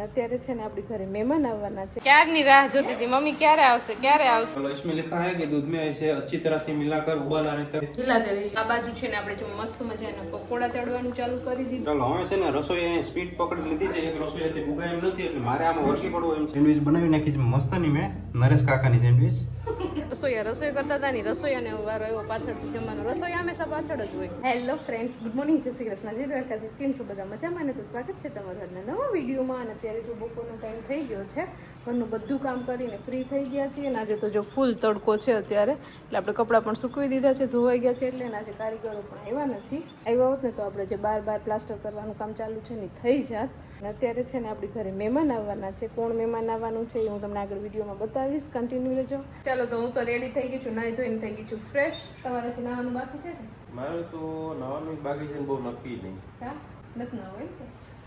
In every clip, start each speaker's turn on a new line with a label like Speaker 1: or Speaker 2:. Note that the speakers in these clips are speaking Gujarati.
Speaker 1: અત્યારે છે ને આપણી ઘરે મહેમાન આવવાના છે ક્યારની રાહ જોતી હતી મમ્મી ક્યારે આવશે ક્યારે આવશે
Speaker 2: तो इसमें लिखा है कि दूध में ऐसे अच्छी तरह से मिलाकर उबाल आने तक
Speaker 1: ઢીલા તેલ આ બાજુ છે ને આપણે જો મસ્ત મજાના પકોડા તળવાનું ચાલુ કરી દીધું
Speaker 2: ચાલો હવે છે ને રસોઈ અહીંયા સ્પીડ પકડી લીધી છે એક રસોઈ હતી ભૂગા એમ નથી એટલે મારે આમાં વળગી પડવું એમ સેન્ડવિચ બનાવી નાખી છે મસ્તની મેં નરેશ કાકાની સેન્ડવિચ
Speaker 1: રસોઈયા, રસોઈ કરતા હતા ને રસોઈયાને વારો એવો પાછળથી જમવાનો. રસોઈ હંમેશા પાછળ જ હોય. હેલો ફ્રેન્ડ્સ ગુડ મોર્નિંગ જય શ્રી કૃષ્ણ. જય દ્વારકાધીશ. કેમ છો બધા? મજામાં ને તો સ્વાગત છે તમારા આજના નવા વિડીયોમાં. અને અત્યારે જો બપોરનો ટાઈમ થઈ ગયો છે, ઘરનું બધું કામ કરીને ફ્રી થઈ ગયા છીએ. અને આજે તો જો ફૂલ તડકો છે અત્યારે, એટલે આપણે કપડાં પણ સૂકવી દીધા છે, ધોવાઈ ગયા છે એટલે આજે કારીગરો પણ આવ્યા નથી. આવ્યા હોત ને તો આપણે જે બાર બાર પ્લાસ્ટર કરવાનું કામ ચાલુ છે ને થઈ જાત. અત્યારે છે ને આપણી ઘરે મહેમાન આવવાના છે. કોણ મહેમાન આવવાનું છે એ હું તમને આગળ વિડીયોમાં બતાવીશ. કન્ટિન્યુ રહેજો. ચાલો તો હું તો રેડી થઈ ગઈ છું નાહી ધોઈને થઈ ગઈ છું ફ્રેશ તમારે છે નાવાનું બાકી છે ને?
Speaker 2: મારે તો નાવાનું બાકી છે બહુ નક્કી નહીં.
Speaker 1: હા? નથી ના હોય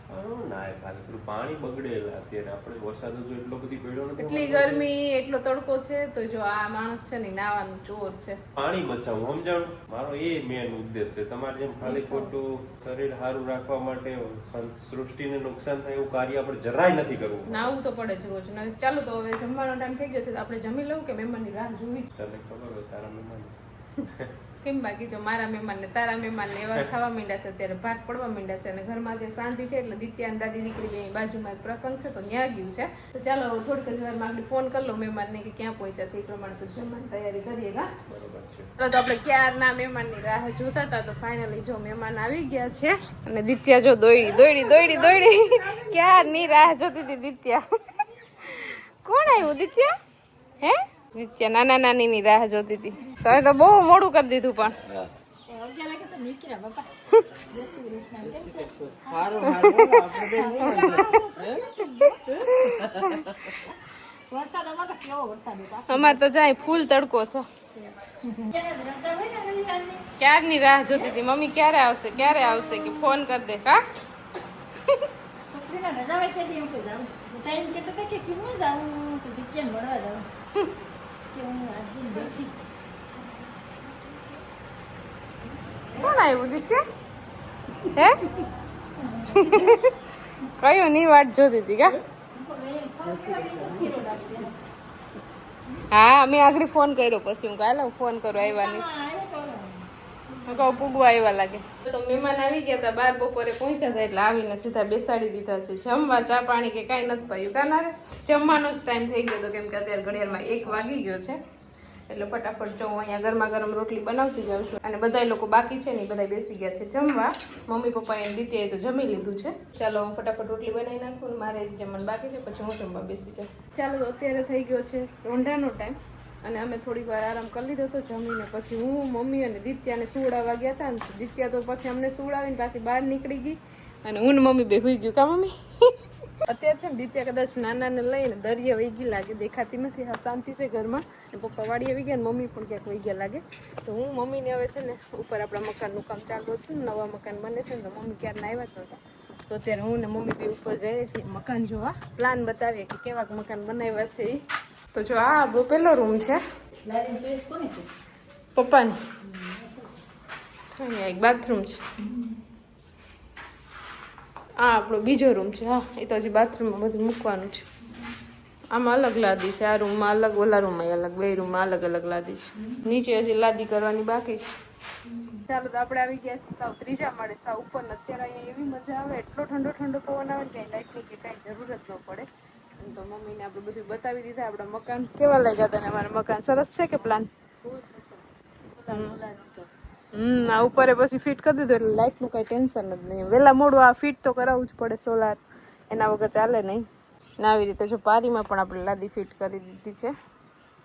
Speaker 1: ને?
Speaker 2: ના ખાલી પેલું પાણી બગડેલા અત્યારે આપણે વરસાદ હજુ એટલો બધી પડ્યો નથી
Speaker 1: એટલી ગરમી એટલો તડકો છે તો જો આ માણસ છે ને નાવાનું ચોર છે.
Speaker 2: પાણી બચાવવું સમજાણું? મારો એ મેન ઉદ્દેશ છે. તમારે જેમ ખાલી ખોટું શરીર સારું રાખવા માટે સૃષ્ટિને નુકસાન થાય એવું કાર્ય આપણે જરાય નથી કરવું.
Speaker 1: નાવું તો પડે જ રોજ. ના ચાલો તો હવે જમવાનો ટાઈમ થઈ ગયો છે તો આપણે જમી લઉં કે મહેમાનની રાહ જોવી? છે?
Speaker 2: તને ખબર હોય તારા મહેમાન
Speaker 1: કેમ બાકી જો મારા મહેમાન ને તારા મહેમાન ને એવા ખાવા માંડ્યા છે અત્યારે ભાગ પડવા માંડ્યા છે અને ઘરમાં જે શાંતિ છે એટલે દિત્યા અને દાદી દીકરી બે બાજુમાં એક પ્રસંગ છે તો ત્યાં ગયું છે. તો ચાલો થોડીક જ વારમાં આપણે ફોન કરી લો મહેમાનને કે ક્યાં પહોંચ્યા છે એ પ્રમાણે તો જમવાની તૈયારી કરીએ
Speaker 2: બરોબર છે.
Speaker 1: તો આપણે ક્યારના મહેમાનની રાહ જોતા હતા તો ફાઇનલી જો મહેમાન આવી ગયા છે અને દિત્યા જો દોયડી દોયડી દોડી દોયડી. ક્યારની રાહ જોતી હતી દિત્યા? કોણ આવ્યું દિત્યા? હે? દિત્યા નાના નાનીની રાહ જોતી હતી. તમે તો બહુ મોડું કરી દીધું પણ. અમારે તો જાય ફૂલ તડકો છે. ક્યારની રાહ જોતી હતી? મમ્મી ક્યારે આવશે? ક્યારે આવશે કે ફોન કરી દે? હા?
Speaker 3: રજા હોય જાઉં. ટાઈમ કે કેમ જાઉં.
Speaker 1: કોણ આવ્યું દિત્યા હે? કયું ની વાત જોતી હતી કા? હા, મેં આગળ ફોન કર્યો, પછી હું કાલે ફોન કરું, આવ્યા નહીં. કહું, પૂગવા આવ્યા લાગે. તો મહેમાન આવી ગયા હતા બાર બપોરે પહોંચ્યા હતા એટલે આવીને સીધા બેસાડી દીધા છે. જમવા ચા પાણી કે કાંઈ નથી પાયું. રે જમવાનો જ ટાઈમ થઈ ગયો હતો કેમ કે અત્યારે ઘડિયાળમાં એક વાગી ગયો છે. એટલે ફટાફટ જો અહીંયા ગરમા ગરમ રોટલી બનાવતી જાઉં છું. અને બધા લોકો બાકી છે ને બધા બેસી ગયા છે જમવા. મમ્મી, પપ્પાએ એને તો જમી લીધું છે. ચાલો હું ફટાફટ રોટલી બનાવી નાખું મારે જમવાનું બાકી છે. પછી હું જમવા બેસી જાઉં. ચાલો અત્યારે થઈ ગયો છે રોંઢાનો ટાઈમ અને અમે થોડીક વાર આરામ કરી લીધો હતો જમીને પછી હું, મમ્મી અને દિત્યાને સુવડાવવા ગયા હતા ને દિત્યા તો પછી અમને સુવડાવીને પાછી બહાર નીકળી ગઈ અને હું ને મમ્મી બે હોઈ ગયું. કા મમ્મી? અત્યારે છે ને દિત્યા કદાચ નાનાને લઈને દરિયા વહી ગઈ લાગે, દેખાતી નથી. હા, શાંતિ છે ઘરમાં. અને પપ્પા વાડી આવી ગયા ને મમ્મી પણ ક્યાંક વહી ગયા લાગે. તો હું, મમ્મીને હવે છે ને ઉપર આપણા મકાનનું કામ ચાલુ હતું ને નવા મકાન બને છે ને તો મમ્મી ક્યારના આવ્યા હતા તો અત્યારે હું ને મમ્મી બી ઉપર જઈએ છીએ મકાન જોવા. પ્લાન બતાવીએ કે કેવાક મકાન બનાવ્યા છે એ તો જો આ આપણો પેલો રૂમ છે. પપ્પાની. અહીંયા એક બાથરૂમ છે. આ આપણો બીજો રૂમ છે હા. એ તો હજી બાથરૂમમાં બધું મૂકવાનું છે. આમાં અલગ લાદી છે આ રૂમમાં અલગ ઓલા રૂમમાં અલગ બે રૂમમાં અલગ અલગ લાદી છે. નીચે હજી લાદી કરવાની બાકી છે. ચાલો તો આપણે આવી ગયા છીએ સાવ ત્રીજા માળે સાવ ઉપર અત્યારે અહીંયા એવી મજા આવે એટલો ઠંડો ઠંડો પવન આવે ને કાંઈ લાઇટની કે કાંઈ જરૂર જ ન પડે. તો મમ્મીને આપણે બધું બતાવી દીધા, આપણા મકાન કેવા લાગ્યા તને? અમારા મકાન સરસ છે કે પ્લાન હમ, આ ઉપરે પછી ફિટ કરી દીધું એટલે લાઇટનું કઈ ટેન્શન જ નહીં. વહેલા મોડું આ ફિટ તો કરાવવું જ પડે સોલાર એના વગર ચાલે નહીં. ને આવી રીતે જો પારીમાં પણ આપણે લાદી ફિટ કરી દીધી છે.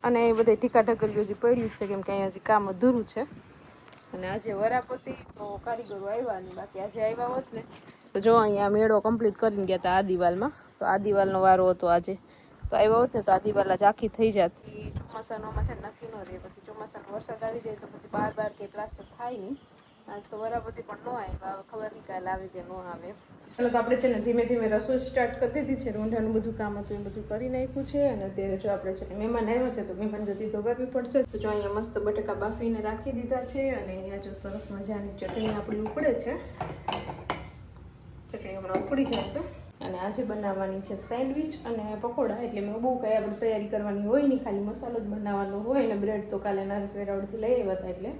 Speaker 1: અને એ બધી ટીકા ઢકલીઓ હજી પડ્યું છે, કેમ કે અહીંયા હજી કામ અધૂરું છે. અને આજે વરાપતિ તો કારીગરો આવ્યા ને બાકી આજે આવ્યા હોત ને તો જો અહીંયા મેળો કમ્પ્લીટ કરીને ગયા હતા આ દિવાલમાં તો આ દિવાલનો વારો હતો આજે. તો આવ્યા હોત ને તો આ દિવાલ જ આખી થઈ જાત. ચોમાસાનો ને નક્કી ન રહે. પછી ચોમાસાનો વરસાદ આવી જાય તો પછી બાર બાર કે પ્લાસ્ટર થાય નહીં. આજ તો બરાબરથી પણ ન આવે ખબર નહીં કાલે આવે કે ન આવે. ચાલો તો આપણે છે ને ધીમે ધીમે રસોઈ સ્ટાર્ટ કરી દીધી છે. રોંઢાનું બધું કામ હતું એ બધું કરી નાખ્યું છે. અને અત્યારે જો આપણે છે ને મહેમાન આવ્યા છે તો મહેમાન જતી કરવી પડશે. તો જો અહીંયા મસ્ત બટેકા બાફીને રાખી દીધા છે. અને અહીંયા જો સરસ મજાની ચટણી આપણી ઉપડે છે. ચટણી હમણાં ઉકળી જશે. અને આજે બનાવવાની છે સેન્ડવિચ અને પકોડા, એટલે મેં બહુ કંઈ આપણે તૈયારી કરવાની હોય નહીં, ખાલી મસાલો જ બનાવવાનો હોય અને બ્રેડ તો કાલે નરેશ વેરાવળથી લઈ આવ્યા હતા એટલે.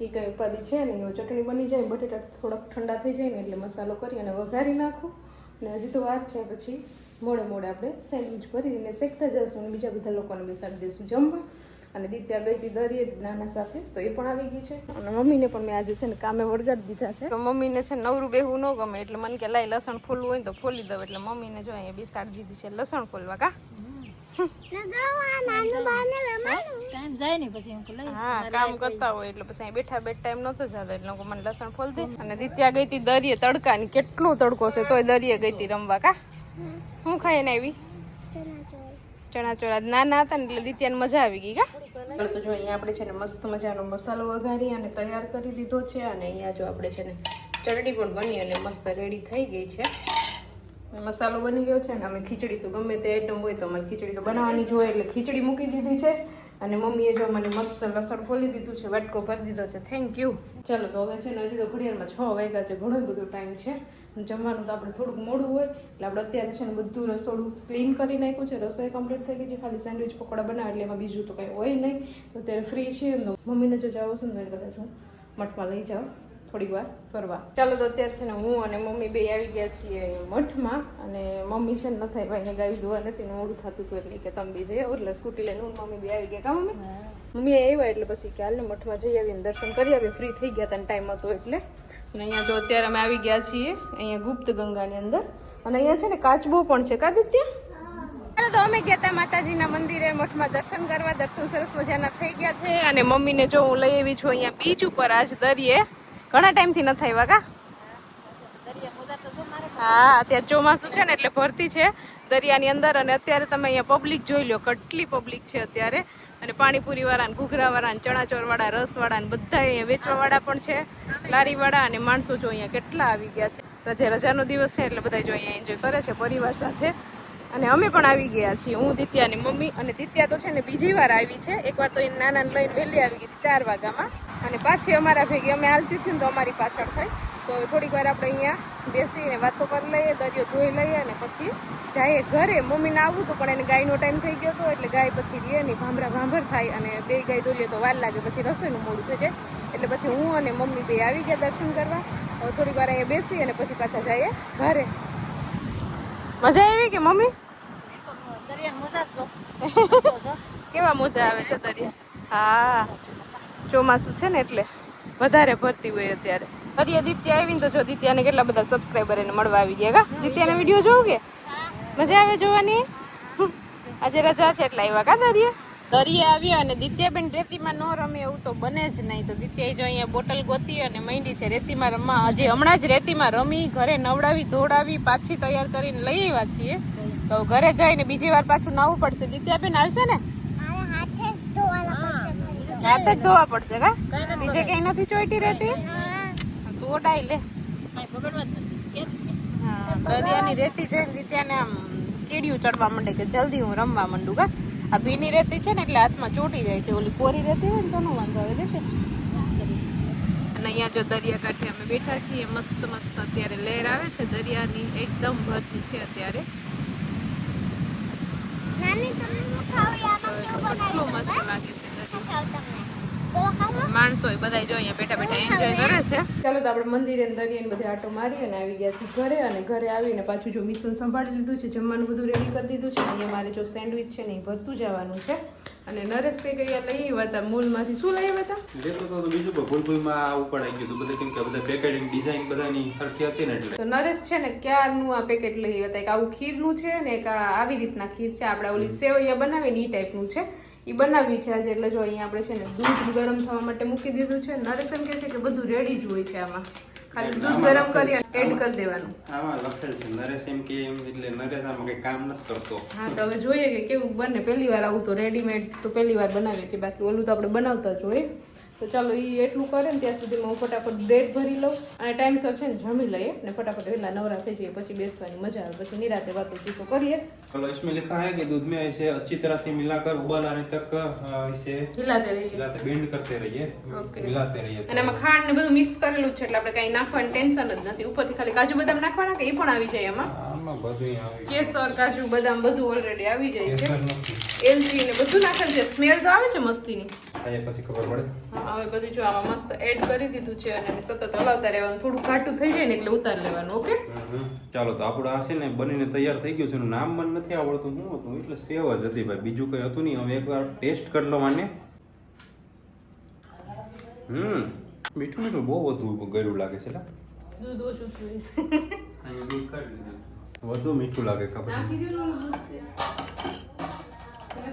Speaker 1: એ કંઈ ઉપાધિ છે નહીં ચટણી બની જાય બટેટા થોડાક ઠંડા થઈ જાય ને એટલે મસાલો કરી અને વઘારી નાખું. અને હજી તો વાર છે, પછી મોડે મોડે આપણે સેન્ડવિચ ભરીને શેકતા જઈશું અને બીજા બધા લોકોને બેસાડી દઈશું જમવા. અને દીત્યા ગઈ હતી દરિયે નાના સાથે તો એ પણ આવી ગઈ છે. અને મમ્મીને પણ મેં આજે છે ને કામે વળગાડી દીધા છે. તો મમ્મીને છે ને નવરું બેહવું ન ગમે એટલે મને કે લાય લસણ ફોલવું હોય તો ફોલી દઉં એટલે મમ્મીને જો અહીંયા બેસાડી દીધી છે લસણ ફોલવા કા?
Speaker 3: ટાઈમ જાય ને પછી હું કહું લઈ
Speaker 1: હા કામ કરતા હોય એટલે પછી અહીં બેઠા બેઠ ટાઈમ નતો જતો એટલે મને લસણ ફોલ દે અને દીત્યા ગઈ હતી દરિયે તડકાની કેટલો તડકો છે તોય દરિયે ગઈ હતી રમવા કા? હું. ખાઈને આવી? ચણા ચોળા નાના હતા ને એટલે દીત્યાને મજા આવી ગઈ કા? તો જો અહીંયા આપણે છે ને મસ્ત મજાનો મસાલો વઘારી અને તૈયાર કરી દીધો છે અને અહીંયા જો આપણે છે ને ચટણી પણ બની અને મસ્ત રેડી થઈ ગઈ છે. મસાલો બની ગયો છે અને અમે ખીચડી તો ગમે તે આઈટમ હોય તો અમારે ખીચડી તો બનાવવાની જોઈએ એટલે ખીચડી મૂકી દીધી છે. અને મમ્મીએ જો મને મસ્ત લસણ ખોલી દીધું છે, વાટકો ભરી દીધો છે. થેન્ક યુ ચાલો, તો હવે છે ને હજી તો ઘડિયાળમાં છ વાગ્યા છે, ઘણો બધો ટાઈમ છે. જમવાનું તો આપણે થોડુંક મોડું હોય, એટલે આપણે અત્યારે છે ને બધું રસોડું ક્લીન કરી નાખ્યું છે, રસોઈ કમ્પ્લીટ થઈ ગઈ છે, ખાલી સેન્ડવિચ પકોડા બનાવે, એટલે એમાં બીજું તો કંઈ હોય નહીં. તો અત્યારે ફ્રી છે મમ્મીને જો જાવ છે ને કદાચ હું મઠમાં લઈ જાઉં. થોડીક વાર ફરવા. ચાલો તો અત્યારે છે ને હું અને મમ્મી બે આવી ગયા છીએ મઠમાં અને મમ્મી છે ને નથી ભાઈને ગાવી ધોવા નથી ને ઓળું થતું હતું એટલે કે તમે બી જઈ એટલે સ્કૂટી લઈને હું મમ્મી બે આવી ગયા. કા મમ્મી? મમ્મી આવ્યા એટલે પછી કે હાલને મઠમાં જઈ આવીને દર્શન કરી આવીએ. ફ્રી થઈ ગયા હતા ટાઈમ હતો એટલે. અને અહીંયા તો અત્યારે અમે આવી ગયા છીએ અહીંયા ગુપ્ત ગંગાની અંદર. અને અહીંયા છે ને કાચબો પણ છે. કાદિત્ય તો અમે ગયા હતા માતાજીના મંદિરે મઠમાં દર્શન કરવા. દર્શન સરસ મજાના થઈ ગયા છે. અને મમ્મીને જો હું લઈ આવી છું અહીંયા બીચ ઉપર આજ દરિયે. ઘણા ટાઈમથી નથી આવ્યા કા? હા, અત્યારે ચોમાસું છે ને, એટલે ભરતી છે દરિયાની અંદર. અને અત્યારે તમે અહીંયા પબ્લિક જોઈ લો, કેટલી પબ્લિક છે અત્યારે. અને પાણીપુરી વાળા ને ઘૂઘરા વાળા ને ચણાચોર વાળા રસ વાળા ને, બધા અહીંયા વેચવા વાળા પણ છે. લારી વાળા અને માણસો જો અહીંયા કેટલા આવી ગયા છે. રજા, રજાનો દિવસ છે, એટલે બધા જો અહીંયા એન્જોય કરે છે પરિવાર સાથે. અને અમે પણ આવી ગયા છીએ, હું, દિત્યાની મમ્મી અને દિત્યા તો છે ને, બીજી વાર આવી છે. એકવાર તો એ નાના લઈને વહેલી આવી ગઈ ચાર વાગ્યામાં. અને પાછી અમારા ભેગી અમે હાલતી થયું તો અમારી પાછળ થઈ. તો થોડીક વાર આપણે અહીંયા બેસીને વાતો કરી લઈએ દરિયો જોઈ લઈએ અને પછી જઈએ ઘરે. મમ્મીને આવવું હતું પણ એને ગાયનો ટાઈમ થઈ ગયો હતો એટલે ગાય પછી રે નહીં. ભાંભરા ભાંભર થાય અને બે ગાય દોલીએ તો વાર લાગે. પછી રસોઈનું મોડું થઈ જાય. એટલે પછી હું અને મમ્મી બે આવી ગયા દર્શન કરવા. હવે થોડીક વાર અહીંયા બેસી અને પછી પાછા જઈએ ઘરે. મજા આવી કે મમ્મી? કેવા મોજા આવે છે દરિયા? હા. ચોમાસું છે ને એટલે વધારે ભરતી હોય અત્યારે. દરિયા દિત્યા આવીને તો જો દિત્યાને કેટલા બધા સબસ્ક્રાઈબર એને મળવા આવી ગયા, કા? દિત્યાને વીડિયો જોવું કે? મજા આવે જોવાની? આજે રજા છે એટલે આવ્યા, કા દરિયા? દરિયા આવ્યા અને દિત્યાબેન રેતીમાં ન રમે એવું તો બને જ નહીં. તો દિત્યા જો અહીંયા બોટલ ગોતી અને માંડી છે રેતીમાં રમવા. હજી હમણાં જ રેતીમાં રમી, ઘરે નવડાવી, ધોડાવી, પાછી તૈયાર કરીને લઈ આવ્યા છીએ. તો ઘરે જઈને બીજી વાર પાછું નાવું પડશે. દિત્યાબેન હાલશે ને? હાથ જ ધોવા પડશે કા? બીજે કઈ નથી ચોઈટી રહેતી? તું ઓટાઈ લે. દરિયાની રેતી જઈને દિત્યાને આમ કીડિયું ચડવા માંડે કે જલ્દી હું રમવા માંડું કા? આ ભીની રેતી છે ને એટલે હાથમાં ચોટી જાય છે. ઓલી કોરી રેતી હોય ને તો નો વાંધો આવે દેખે? અને અહીંયા જો દરિયા કાંઠે અમે બેઠા છીએ મસ્ત મસ્ત અત્યારે લહેર આવે છે. દરિયાની એકદમ ભરતી છે અત્યારે. કેટલું મસ્ત લાગે છે. દરિયો માણસો બધા જો અહીંયા બેઠા બેઠા એન્જોય કરે છે. ચાલો તો આપણે મંદિરે ને દરિયાને બધે આટો મારી અને આવી ગયા છે ઘરે અને ઘરે આવીને પાછું જો મિશન સંભાળી લીધું છે જમવાનું બધું રેડી કરી દીધું છે અહીંયા મારે જો સેન્ડવિચ છે ને એ ભરતું જવાનું છે. અને નરેશ કંઈક અહીંયા લઈ આવ્યા હતા મૂલમાંથી શું લઈ આવ્યા હતા?
Speaker 2: લેતો તો તો બીજું પણ ભૂલ આવું પણ આવી ગયું હતું બધું કેમ કે બધા પેકેટિંગ ડિઝાઇન બધાની સરખી હતી ને એટલે.
Speaker 1: તો નરેશ છે ને ક્યારનું આ પેકેટ લઈ આવ્યા હતા? એક આવું ખીરનું છે ને એક આ આવી રીતના ખીર છે આપણે ઓલી સેવૈયા બનાવે ને એ ટાઈપનું છે. એ બનાવી છે આજે એટલે જો અહીંયા આપણે છે ને દૂધ ગરમ થવા માટે મૂકી દીધું છે. નરેશ એમ કહે છે કે બધું રેડી જ હોય છે આમાં. ખાલી દૂધ ગરમ કરી એડ કરી દેવાનું.
Speaker 2: આમાં લખેલ છે નરેશ એમ કે એમ એટલે નરેશ આમાં કઈ કામ નથી કરતો.
Speaker 1: હા તો હવે જોઈએ કે કેવું બને. પહેલી વાર આવું તો રેડીમેડ તો પહેલી વાર બનાવીએ છીએ. બાકી ઓલું તો આપણે બનાવતા જ હોય. તો ચાલો એ એટલું કરે ને ત્યાં સુધીમાં હું ફટાફટ બ્રેડ ભરી લઉં અને ટાઈમસર છે ને જમી લઈએ ને ફટાફટ વહેલા નવરા થઈ જઈએ પછી બેસવાની મજા આવે પછી નિરાતે વાતો ચીતો કરીએ
Speaker 4: चलो इसमें लिखा है कि दूध में इसे अच्छी तरह से मिलाकर उबाल आने तक अ, इसे
Speaker 1: હિલાતે રહીએ
Speaker 4: मिलाते बेंड करते रहिए
Speaker 1: Okay.
Speaker 4: मिलाते रहिए
Speaker 1: અને આમાં ખાંડ ને બધું મિક્સ કરેલું જ છે એટલે આપણે કઈ નાખવાની ટેન્શન જ નથી ઉપરથી ખાલી કાજુ બદામ નાખવાના કે એ પણ આવી જાય એમાં
Speaker 4: આમાં બધું આવી
Speaker 1: કેસર કાજુ બદામ બધું ઓલરેડી આવી જાય છે
Speaker 4: કેસર નથી
Speaker 1: એલચી ને બધું નાખેલ છે. સ્મેલ તો આવે છે મસ્તીની.
Speaker 4: ખાઈએ પછી ખબર પડે
Speaker 1: હવે બધું જો આમાં મસ્ત એડ કરી દીધું છે અને સતત હલાવતા રહેવાનું. થોડું ઘાટું થઈ જાય ને એટલે ઉતાર લેવાનું ઓકે
Speaker 4: ચાલો તો આપણું આ છે ને બનીને તૈયાર થઈ ગયું છે. એનું નામ મને નથી આવડતું. શું હતું? એટલે સેવ જ હતી ભાઈ. બીજું કઈ હતું નહીં. હવે એકવાર ટેસ્ટ કરી લો માને હમ. મીઠું મીઠું બહુ વધુ ગળ્યું લાગે છે
Speaker 1: દૂધ ઓછું થયું
Speaker 4: અહીંયા દૂધ કાઢી દીધું. વધુ મીઠું લાગે ખબર
Speaker 1: નાખી દીધું દૂધ છે.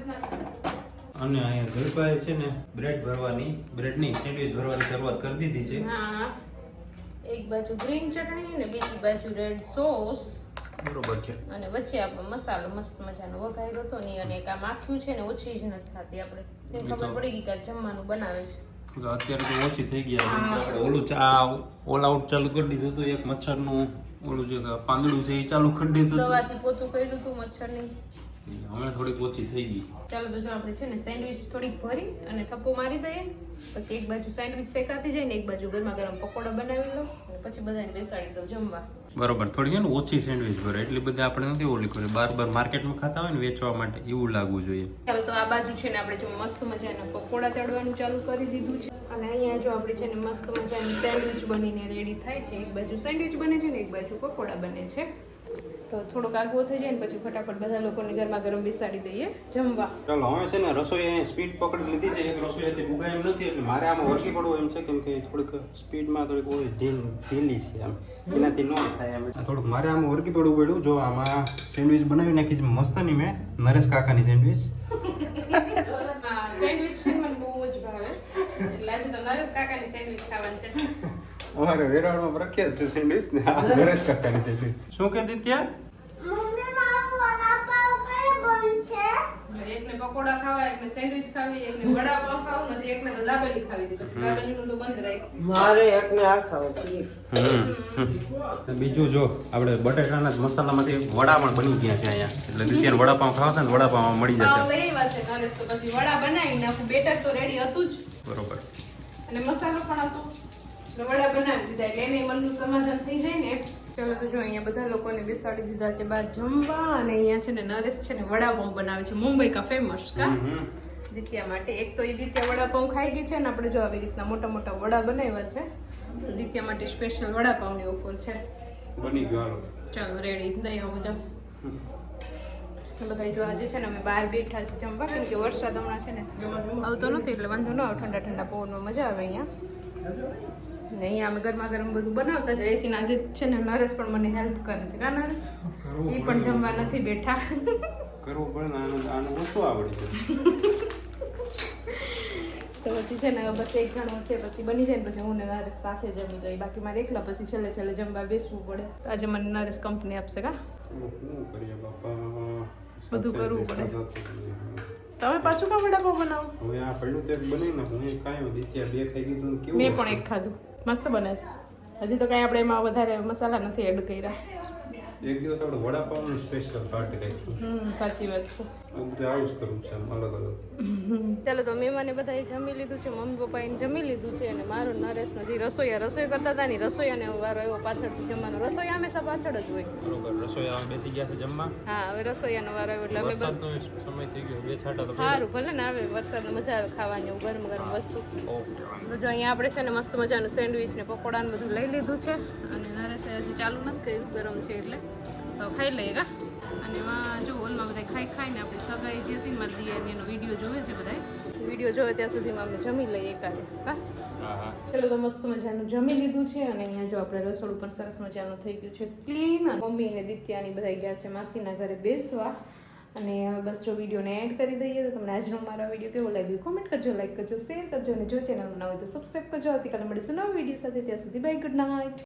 Speaker 4: અને અહીંયા જલપાએ છે ને બ્રેડ ભરવાની બ્રેડની સેન્ડવિચ ભરવાની શરૂઆત કરી દીધી છે.
Speaker 1: હા. એક બાજુ ગ્રીન ચટણી ને બીજી બાજુ રેડ સોસ
Speaker 4: બરોબર છે.
Speaker 1: અને વચ્ચે આપણે મસાલો મસ્ત મજાનો વઘાર્યો હતો ને અને એક આ માખ્યું છે ને ઓછી જ નથી થતી આપણે. તેને ખબર પડી ગઈ કે જમવાનું બનાવે છે.
Speaker 4: તો અત્યારે તો ઓછી થઈ ગયા કેમ આપણે ઓલું ચા ઓલ આઉટ ચાલુ કરી દીધું હતું એક મચ્છરનું ઓલું જે પાંદડું છે એ ચાલુ કરી દીધું હતું.
Speaker 1: દવાથી પોતું કર્યું હતું મચ્છરની.
Speaker 4: હમણાં થોડીક ઓછી થઈ ગઈ.
Speaker 1: ચાલો તો જો આપણે છે ને સેન્ડવિચ થોડીક ભરી અને થપ્પો મારી દઈએ. પછી એક બાજુ સેન્ડવિચ શેકાતી જાય ને એક બાજુ ગરમા ગરમ પકોડા બનાવી લો અને પછી બધાને બેસાડી દઉં જમવા.
Speaker 4: બરોબર થોડી છે ને ઓછી સેન્ડવિચ ભરે. એટલી બધી આપણે નથી ઓલી કરી બાર બાર માર્કેટમાં ખાતા હોય ને વેચવા માટે એવું લાગવું જોઈએ.
Speaker 1: ચાલો તો આ બાજુ છે ને આપણે જો મસ્ત મજાના પકોડા તળવાનું ચાલુ કરી દીધું છે. અને અહીંયા જો આપણે છે ને મસ્ત મજાની સેન્ડવિચ બનીને રેડી થાય છે. એક બાજુ સેન્ડવિચ બને છે ને એક બાજુ પકોડા બને છે. તો થોડોક આગવો થઈ જાય ને પછી ફટાફટ બધા લોકોને ગરમા ગરમ બેસાડી દઈએ જમવા.
Speaker 4: ચાલો હવે છે ને રસોઈ અહીંયા સ્પીડ પકડી લીધી છે. એક રસોઈયાથી ભૂગાય એમ નથી એટલે મારે આમાં વળગી પડવું એમ છે કેમ કે થોડીક સ્પીડમાં થોડીક ઢીલ ઢીલી છે આમ એનાથી ન થાય એમ. થોડુંક મારે આમાં વળગી પડવું પડ્યું. જો આમાં સેન્ડવિચ બનાવી નાખી છે મસ્તની મેં નરેશ કાકાની સેન્ડવિચ
Speaker 1: સેન્ડવિચ છે મને બહુ જ ભાવે. એટલે આજે તો નરેશ કાકાની સેન્ડવિચ ખાવાની છે.
Speaker 4: અમારે વેરાવળમાં પ્રખ્યાત છે સેન્ડવિચ ને આ નરેશ કાકાની છે શું કહેતી ત્યાં?
Speaker 1: એકને પકોડા ખાવા એકને સેન્ડવિચ ખાવી એકને વડાપાવ ખાવું નથી એકને તો દાબેલી ખાવી દીધી પછી દાબેલીનું તો બંધ રાખ્યું.
Speaker 5: મારે એકને આ ખાવું છે.
Speaker 4: બીજું જો આપણે બટેટાના મસાલામાંથી વડા પણ બની ગયા છે અહીંયા. એટલે દિત્યાને વડાપાઉં ખાવા છે ને વડાપાવ મળી જશે.
Speaker 1: છે તો પછી વડા બનાવી નાખું. બેટર તો રેડી હતું જ.
Speaker 4: બરોબર.
Speaker 1: અને મસાલો પણ હતો. વડા બનાવી દીધા એટલે એને મનનું સમાધાન થઈ જાય ને. ચલો તો જો અહીંયા બધા લોકોને બેસાડી દીધા છે બહાર જમવા અને અહીંયા છે ને નરેશ છે ને વડાપાઉં બનાવે છે. મુંબઈ કા ફેમસ કા. દિત્યા માટે. એક તો એ દિત્યા વડાપાઉં ખાઈ ગઈ છે ને આપણે જો આવી રીતના મોટા મોટા વડા બનાવ્યા છે તો દિત્યા માટે સ્પેશિયલ વડાપાઉંની ઓફર છે.
Speaker 4: બની ગયો
Speaker 1: ચાલો રેડી દઈ આવું જાવ બધા જો આજે છે ને અમે બહાર બેઠા છે જમવા કેમ કે વરસાદ હમણાં છે ને આવતો નથી એટલે વાંધો ન આવે. ઠંડા ઠંડા પવનમાં મજા આવે અહીંયા. ને અહીંયા અમે ગરમા ગરમ બધું બનાવતા જઈએ છીએ આજે છે ને નરેશ પણ મને હેલ્પ કરે છે. કા નરેશ? એ પણ જમવા નથી બેઠા.
Speaker 4: કરવું પડે ને આનું આનું ઓછું આવડી છે?
Speaker 1: તો પછી છે ને બસ એક જણો છે પછી બની જાય ને પછી હું ને નરેશ સાથે જમી ગઈ બાકી મારે એકલા પછી છેલ્લે છેલ્લે જમવા બેસવું પડે. તો આજે મને નરેશ કંપની આપશે કા? બધું કરવું પડે. તમે પાછું કામ વડાપાઉં બનાવો?
Speaker 4: હવે આ પડ્યું કેક એક બની ને હું કાંઈ દિત્યા બે ખાઈ ગયું કેવું
Speaker 1: મેં પણ એક ખાધું. મસ્ત બને છે. હજી તો કાંઈ આપણે એમાં વધારે મસાલા નથી એડ કર્યા.
Speaker 4: એક દિવસ આપણે વડાપાવનું સ્પેશિયલ પાર્ટી રાખીશું.
Speaker 1: હમ સાચી વાત છે.
Speaker 4: બધું
Speaker 1: ચાલો તો મહેમાને બધાએ જમી લીધું છે મમ્મી પપ્પાએ જમી લીધું છે અને મારો નરેશ નથી રસોઈયા રસોઈ કરતા હતા ને રસોઈયાને વારો એવો પાછળથી જમવાનો. રસોઈયા હંમેશા પાછળ જ હોય.
Speaker 4: બરોબર રસોઈ બેસી ગયા છે જમવા?
Speaker 1: હા હવે રસોઈયાનો વારો આવ્યો એટલે અમે બસ
Speaker 4: સમય થઈ ગયો બે છાટા તો
Speaker 1: સારું ભલે ને આવે વરસાદમાં મજા આવે ખાવાની એવું ગરમ ગરમ વસ્તુ. તો જો અહીંયા આપણે છે ને મસ્ત મજાનું સેન્ડવિચ ને પકોડા ને બધું લઈ લીધું છે અને નરેશે હજી ચાલુ નથી કર્યું ગરમ છે એટલે. ખાઈ લઈએ કા? અને એમાં જો હોલમાં બધા ખાઈ ખાઈને આપણે સગાઈ જે હતી મારી દિયાની એનો વીડિયો જોવે છે બધા વીડિયો જોવે ત્યાં સુધીમાં અમે જમી લઈએ એકાદ કા
Speaker 4: હા? હા
Speaker 1: ચલો તો મસ્ત મજાનું જમી લીધું છે અને અહીંયા જો આપણે રસોડું પણ સરસ મજાનું થઈ ગયું છે ક્લીન મમ્મી ને દિત્યાની બધા ગયા છે માસીના ઘરે બેસવા. અને હવે બસ જો વિડીયોને એડ કરી દઈએ તો તમને આજનો મારો વીડિયો કેવો લાગ્યો કોમેન્ટ કરજો લાઈક કરજો શેર કરજો અને જો ચેનલ ના હોય તો સબસ્ક્રાઈબ કરજો. આવતીકાલે મળીશું નવા વીડિયો સાથે. ત્યાં સુધી બાય ગુડ નાઇટ